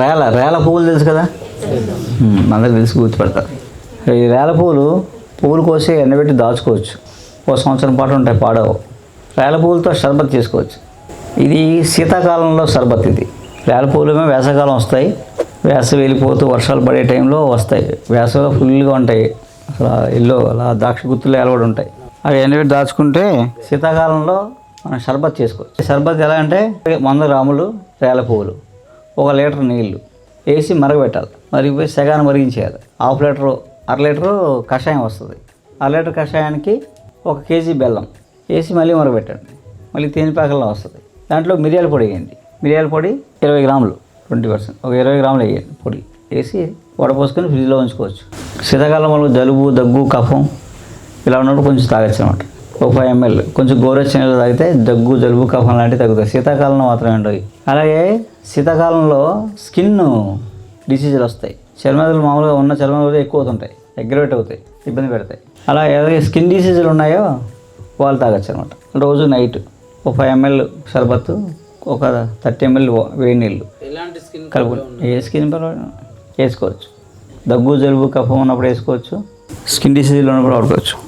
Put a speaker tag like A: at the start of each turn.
A: రేల రేల పువ్వులు తెలుసు కదా? ఉమ్, తెలిసి గుర్తుపెడతారు ఈ రేల పువ్వులు పువ్వులు కోసి ఎండబెట్టి దాచుకోవచ్చు. ఓ సంవత్సరం పాటు ఉంటాయి పాడవు. రేల పువ్వులతో షర్బత్ చేసుకోవచ్చు. ఇది శీతాకాలంలో షర్బత్ ఇది. రేల పువ్వులు వేసవకాలం వస్తాయి. వేసవి వెళ్ళిపోతూ వర్షాలు పడే టైంలో వస్తాయి. వేసవిలో ఫుల్గా ఉంటాయి. అసలు ఇల్లు అలా ద్రాక్ష గుత్తులు ఎలవడి ఉంటాయి. అవి ఎండబెట్టి దాచుకుంటే శీతాకాలంలో మనం షర్బత్ చేసుకోవచ్చు. షర్బత్ ఎలా అంటే వంద గ్రాములు రేల పువ్వులు. ఒక లీటర్ నీళ్ళు వేసి మరగబెట్టాలి. మరిగిపోయి సగాన్ని మరిగించేయాలి. హాఫ్ లీటరు అర లీటరు కషాయం వస్తుంది. అర లీటర్ కషాయానికి ఒక కేజీ బెల్లం వేసి మళ్ళీ మరగబెట్టండి. మళ్ళీ తేనిపాకల్లో వస్తుంది. దాంట్లో మిరియాల పొడి వేయండి. మిరియాల పొడి ఇరవై గ్రాములు ట్వంటీ పర్సెంట్. ఒక ఇరవై గ్రాములు వేయండి పొడి. వేసి వడపోసుకొని ఫ్రిడ్జ్లో ఉంచుకోవచ్చు. శీతాకాలంలో జలుబు దగ్గు కఫం ఇలా ఉన్నప్పుడు కొంచెం తాగచ్చు అనమాట ఒక ఫైవ్ ఎంఎల్ కొంచెం గోరెచ్చని నీళ్ళు తాగితే దగ్గు జలుబు కఫం లాంటివి తగ్గుతాయి. శీతాకాలంలో మాత్రమే ఉంటాయి అలాగే శీతాకాలంలో స్కిన్ డిసీజులు వస్తాయి. చర్మదులు మామూలుగా ఉన్న చర్మదులు ఎక్కువ అవుతుంటాయి. అగ్రవేట్ అవుతాయి. ఇబ్బంది పెడతాయి. అలా ఏదైతే స్కిన్ డిసీజులు ఉన్నాయో వాళ్ళు తాగొచ్చు అనమాట రోజు నైట్ ఒక ఫైవ్ ఎంఎల్ షర్బత్ ఒక థర్టీ ఎంఎల్ వేడి నీళ్ళు కలుపుకొని ఏ స్కిన్ పర్వాలేదు వేసుకోవచ్చు. దగ్గు జలుబు కఫం ఉన్నప్పుడు వేసుకోవచ్చు. స్కిన్ డిసీజులు ఉన్నప్పుడు వాడుకోవచ్చు.